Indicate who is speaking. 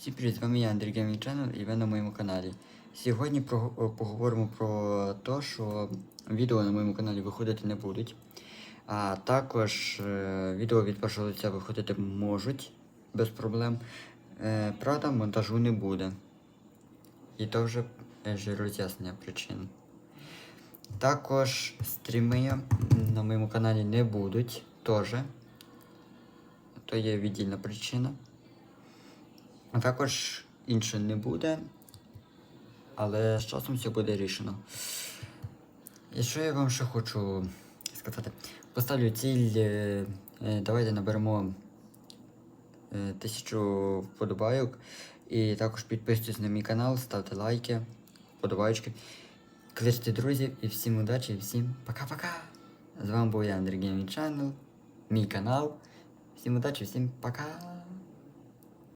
Speaker 1: Всім привіт, з вами я Андрій Gaming Channel і ви на моєму каналі. Сьогодні про, поговоримо про те, що відео на моєму каналі виходити не будуть. А також е, відео від першого лиця виходити можуть без проблем. Е, правда, монтажу не буде. І то вже е, роз'яснення причин. Також стріми на моєму каналі не будуть теж. То є віддільна причина. А також інше не буде, але з часом все буде рішено. І що я вам ще хочу сказати? Поставлю ціль. е, е, Давайте наберемо е, тисячу вподобайок. І також підписуйтесь на мій канал, ставте лайки, вподобайки. Кличте друзів і всім удачі, і всім пока-пока! З вами був я Андрій Gaming Channel, мій канал. Всім удачі, всім пока!